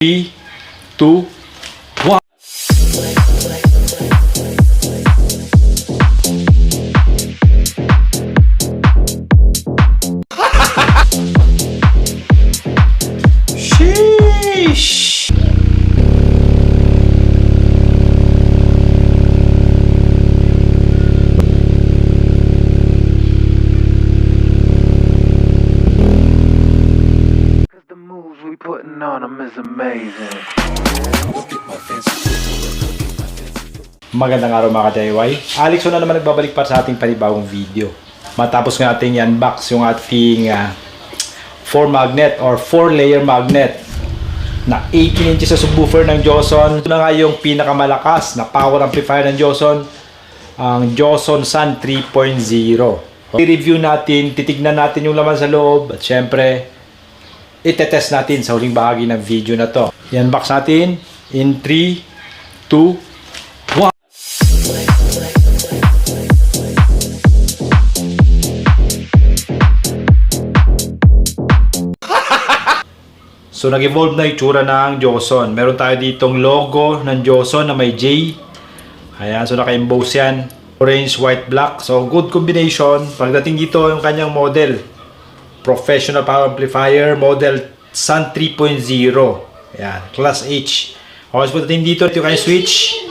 3, 2, is amazing. Magandang araw mga ka-DIY. Alex na naman nagbabalik para sa ating panibagong video. Matapos nga ating i-unbox yung ating 4 magnet or 4 layer magnet na 18 inches sa subwoofer ng Joson. Ito na nga yung pinakamalakas na power amplifier ng Joson, ang Joson Sun 3.0. I-review natin, titignan natin yung laman sa loob at syempre itetest natin sa huling bahagi ng video na to. I-unbox natin in 3, 2, 1. So nag-evolve na itsura ng Joson. Meron tayo ditong logo ng Joson na may J. Ayan, so naka-emboss yan. Orange, white, black. So good combination. Pagdating dito yung kanyang model. Professional power amplifier model Sun 3.0. Ayan, class H. Okay, so pagdating dito, ito yung kanyang switch.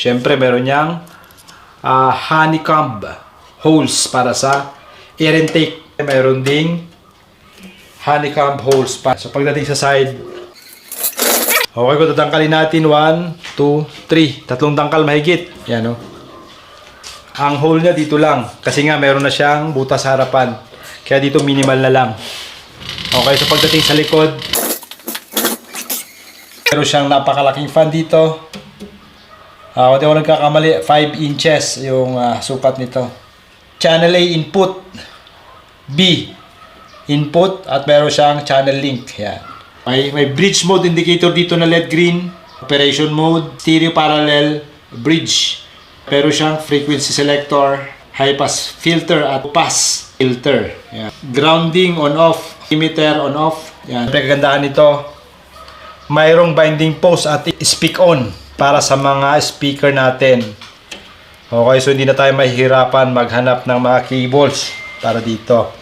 Siyempre, meron niyang ah, honeycomb holes para sa air intake. Meron ding honeycomb holes pa. So pagdating sa side, okay ko tatangkalin natin 1, 2, 3. Tatlong tangkal mahigit. Yan o. Ang hole niya dito lang. Kasi nga meron na siyang butas harapan. Kaya dito minimal na lang. Okay, so pagdating sa likod, meron siyang napakalaking fan dito. Ah, kung di ako nagkakamali, 5 inches yung ah, sukat nito. Channel A input. B input at meron siyang channel link. Yan. May, may bridge mode indicator dito na LED green. Operation mode, stereo parallel, bridge. Pero siyang frequency selector, high pass filter at pass filter. Yan. Grounding on off, emitter on off. Yan. Siyempre kagandahan nito, mayroong binding post at speak on para sa mga speaker natin. Okay, so hindi na tayo mahihirapan maghanap ng mga cables para dito.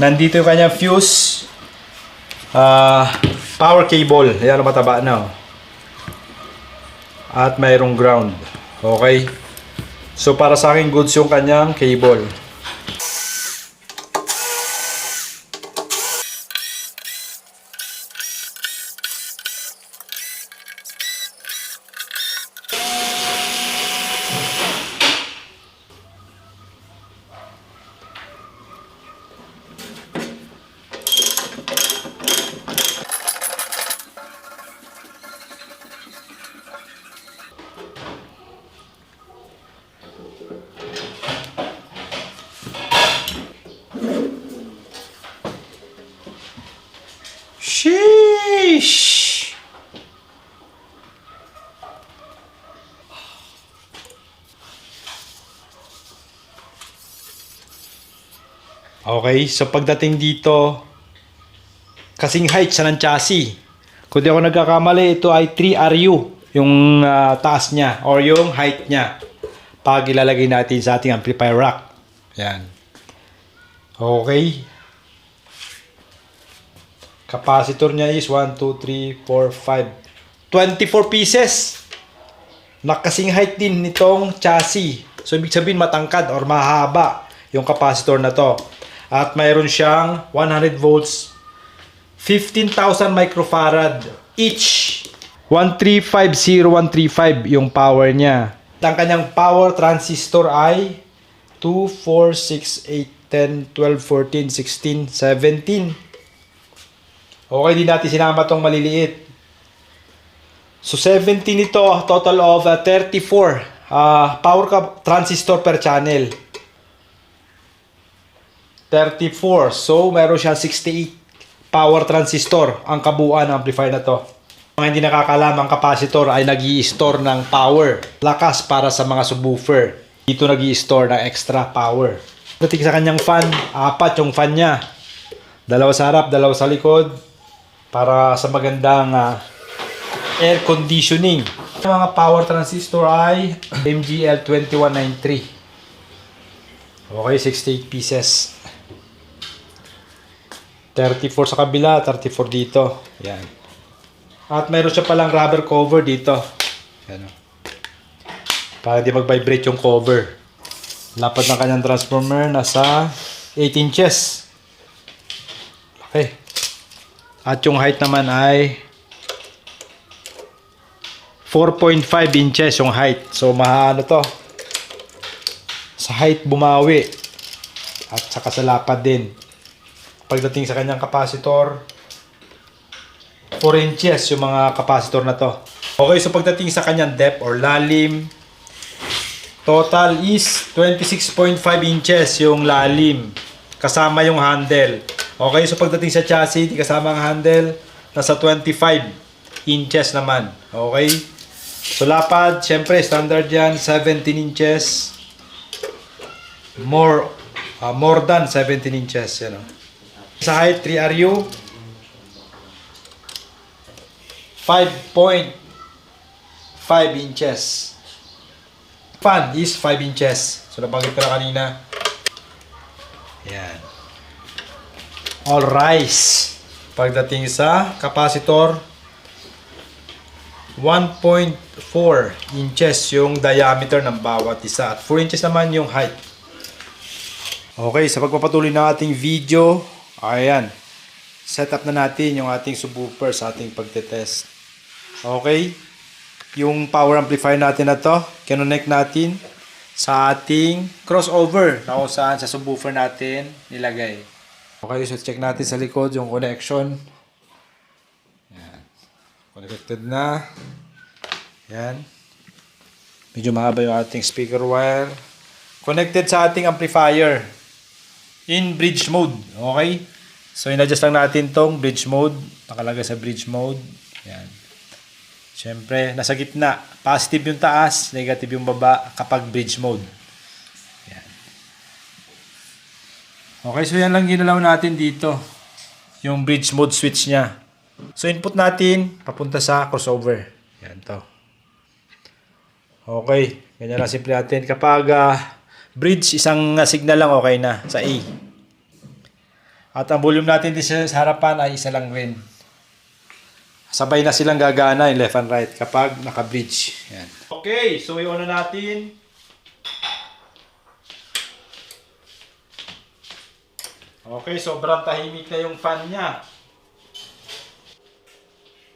Nandito yung kanyang fuse. ah power cable. Ayan, mataba na. Oh. At mayroong ground. Okay. So, para sa akin, goods yung kanyang cable. Okay, so pagdating dito, kasing height siya ng chassis. Kung di ako nagkakamali, ito ay 3RU, yung ah, taas niya, or yung height niya. Pag ilalagay natin sa ating amplifier rack. Yan. Okay. Capacitor niya is 1, 2, 3, 4, 5. 24 pieces. Nakasing height din nitong chassis. So, ibig sabihin matangkad or mahaba yung capacitor na to. At mayroon siyang 100 volts, 15,000 microfarad each. 1350135 yung power niya. Ang kanyang power transistor ay 2, 4, 6, 8, 10, 12, 14, 16, 17. Okay, di natin sinama tong maliliit. So 17 ito, total of uh, 34 uh, power transistor per channel. 34. So meron siya 68 power transistor ang kabuuan ng amplifier na to. Mga hindi nakakalam, ang capacitor ay nag store ng power. Lakas para sa mga subwoofer. Dito nag store ng extra power. Dating sa kanyang fan, apat yung fan niya. Dalawa sa harap, dalawa sa likod. para sa magandang ah, air conditioning. Ang mga power transistor ay MGL2193. Okay, 68 pieces. 34 sa kabila, 34 dito. Yan. At mayroon siya palang rubber cover dito. Yan. o. Para di mag-vibrate yung cover. Lapad ng kanyang transformer nasa 8 inches. Okay. At yung height naman ay 4.5 inches yung height. So, maano to. Sa height bumawi. At saka sa lapad din. Pagdating sa kanyang capacitor, 4 inches yung mga capacitor na to. Okay, so pagdating sa kanyang depth or lalim, total is 26.5 inches yung lalim. Kasama yung handle. Okay, so pagdating sa chassis, di kasama ang handle, nasa 25 inches naman. Okay? So lapad, syempre standard yan, 17 inches. More, ah, more than 17 inches. Yan, oh. Sa height, 3 RU. 5.5 inches. Fan is 5 inches. So nabanggit ko na kanina. Yan. All rise. Pagdating sa capacitor, 1.4 inches yung diameter ng bawat isa. At 4 inches naman yung height. Okay, sa pagpapatuloy ng ating video, ayan. Set up na natin yung ating subwoofer sa ating pagtetest. Okay? Yung power amplifier natin na to, kinonect natin sa ating crossover na kung saan sa subwoofer natin nilagay. Okay, so check natin sa likod yung connection. Yan. Connected na. Yan. Medyo mahaba yung ating speaker wire. Connected sa ating amplifier. In bridge mode. Okay? So, in-adjust lang natin tong bridge mode. Nakalagay sa bridge mode. Yan. Siyempre, nasa gitna. Positive yung taas, negative yung baba kapag bridge mode. Yan. Okay, so yan lang ginalaw natin dito. Yung bridge mode switch niya. So, input natin, papunta sa crossover. Yan to. Okay, ganyan lang simple natin. Kapag ah, bridge, isang signal lang okay na sa A. At ang volume natin din sa harapan ay isa lang rin. Sabay na silang gagana yung left and right kapag naka-bridge. Yan. Okay, so i-on na natin. Okay, sobrang tahimik na yung fan niya.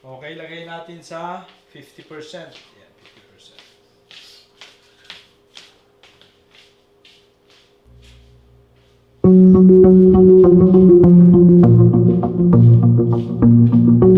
Okay, lagay natin sa 50%. Yan, Thank you.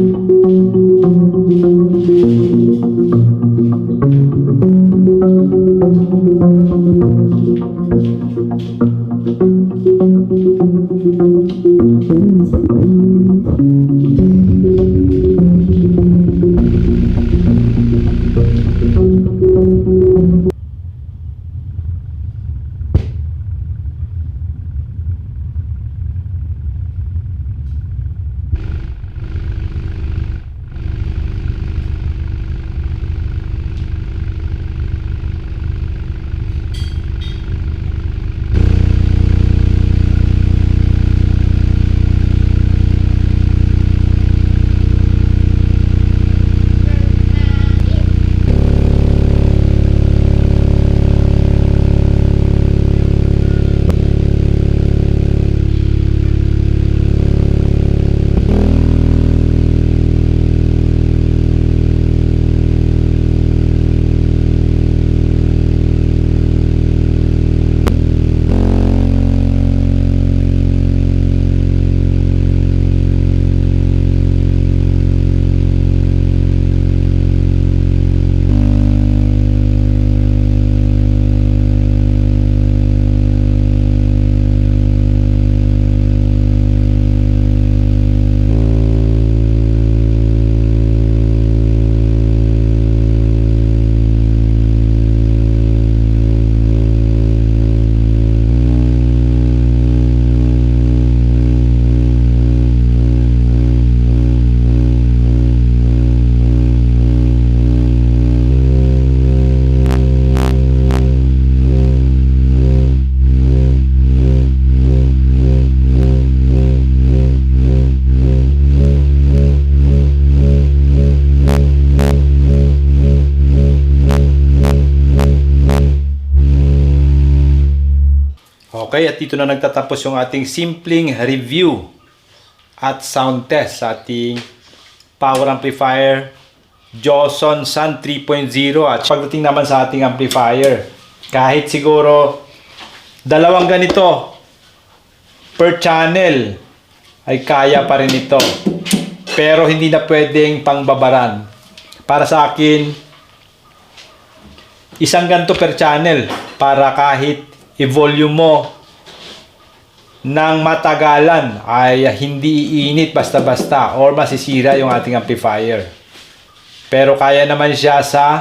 Okay, at dito na nagtatapos yung ating simpleng review at sound test sa ating power amplifier Johnson Sun 3.0 at pagdating naman sa ating amplifier kahit siguro dalawang ganito per channel ay kaya pa rin ito. Pero hindi na pwedeng pangbabaran. Para sa akin isang ganito per channel para kahit i-volume mo ng matagalan ay hindi iinit basta-basta or masisira yung ating amplifier. Pero kaya naman siya sa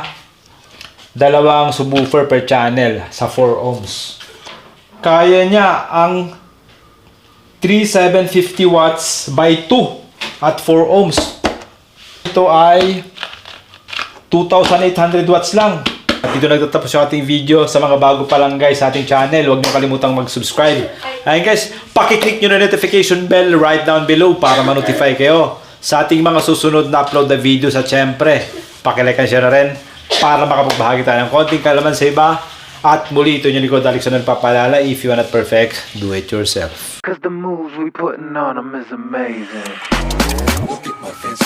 dalawang subwoofer per channel sa 4 ohms. Kaya niya ang 3750 watts by 2 at 4 ohms. Ito ay 2,800 watts lang. At dito nagtatapos yung ating video sa mga bago pa lang guys sa ating channel. Huwag niyo kalimutang mag-subscribe. Ayun guys, pakiclick nyo na notification bell right down below para ma-notify kayo sa ating mga susunod na upload na videos at syempre, pakilike and share na rin para makapagbahagi tayo ng konting kalaman sa iba. At muli ito yung likod Alex na nagpapalala, if you are not perfect, do it yourself. Cause the moves we putting on them is amazing. Look at my fancy